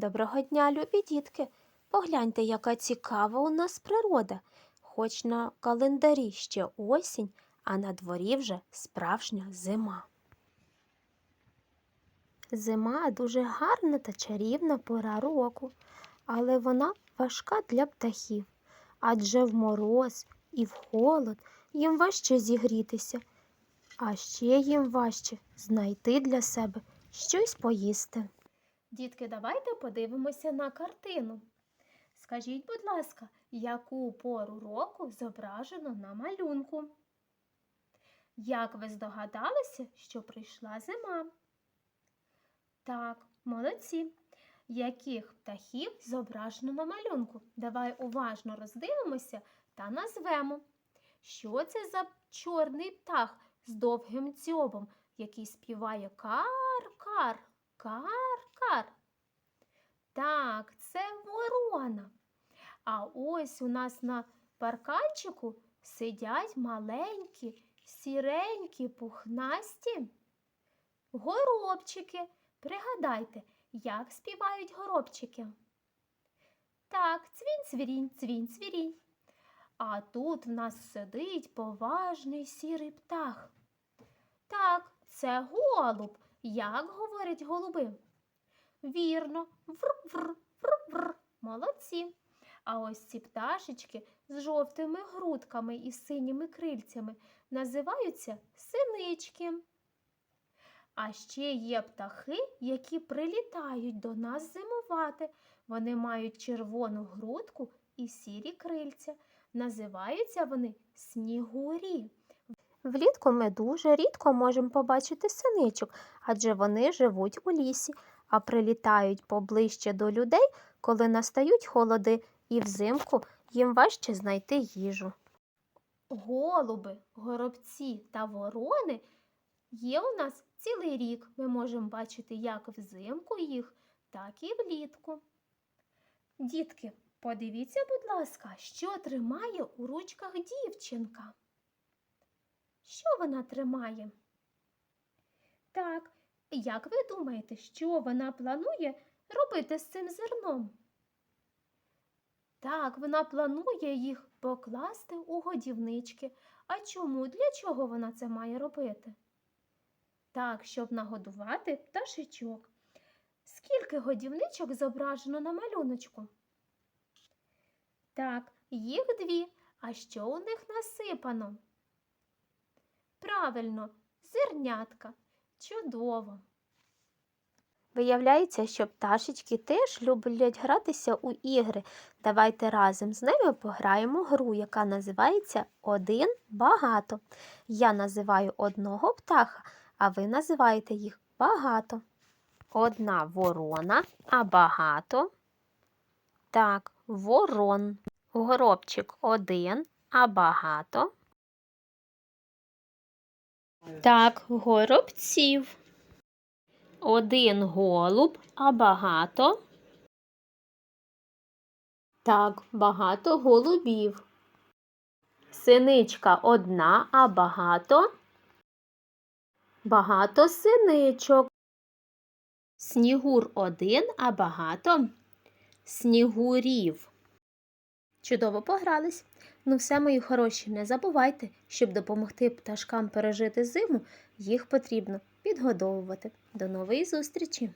Доброго дня, любі дітки. Погляньте, яка цікава у нас природа. Хоч на календарі ще осінь, а на дворі вже справжня зима. Зима дуже гарна та чарівна пора року, але вона важка для птахів, адже в мороз і в холод їм важче зігрітися, а ще їм важче знайти для себе щось поїсти. Дітки, давайте подивимося на картину. Скажіть, будь ласка, яку пору року зображено на малюнку? Як ви здогадалися, що прийшла зима? Так, молодці. Яких птахів зображено на малюнку? Давай уважно роздивимося та назвемо. Що це за чорний птах з довгим дзьобом, який співає кар-кар, кар-кар? Так, це ворона. А ось у нас на парканчику сидять маленькі, сіренькі, пухнасті горобчики. Пригадайте, як співають горобчики. Так, цвінь-цвірінь, цвінь-цвірінь. А тут в нас сидить поважний сірий птах. Так, це голуб. Як говорять голуби? Вірно, вр-вр, вр-вр. Молодці. А ось ці пташечки з жовтими грудками і синіми крильцями називаються синички. А ще є птахи, які прилітають до нас зимувати. Вони мають червону грудку і сірі крильця. Називаються вони снігурі. Влітку ми дуже рідко можемо побачити синичок, адже вони живуть у лісі, а прилітають поближче до людей, коли настають холоди, і взимку їм важче знайти їжу. Голуби, горобці та ворони є у нас цілий рік. Ми можемо бачити як взимку їх, так і влітку. Дітки, подивіться, будь ласка, що тримає у ручках дівчинка. Що вона тримає? Так, як ви думаєте, що вона планує робити з цим зерном? Так, вона планує їх покласти у годівнички. А чому? Для чого вона це має робити? Так, щоб нагодувати пташечок. Скільки годівничок зображено на малюночку? Так, їх дві. А що у них насипано? Правильно, зернятка. Чудово. Виявляється, що пташечки теж люблять гратися у ігри. Давайте разом з ними пограємо гру, яка називається Один багато. Я називаю одного птаха, а ви називаєте їх багато. Одна ворона, а багато. Так, ворон. Горобчик один, а багато. Так, горобців. Один голуб, а багато. Так, багато голубів. Синичка одна, а багато. Багато синичок. Снігур один, а багато снігурів. Чудово погрались. Ну все, мої хороші, не забувайте, щоб допомогти пташкам пережити зиму, їх потрібно підгодовувати. До нової зустрічі!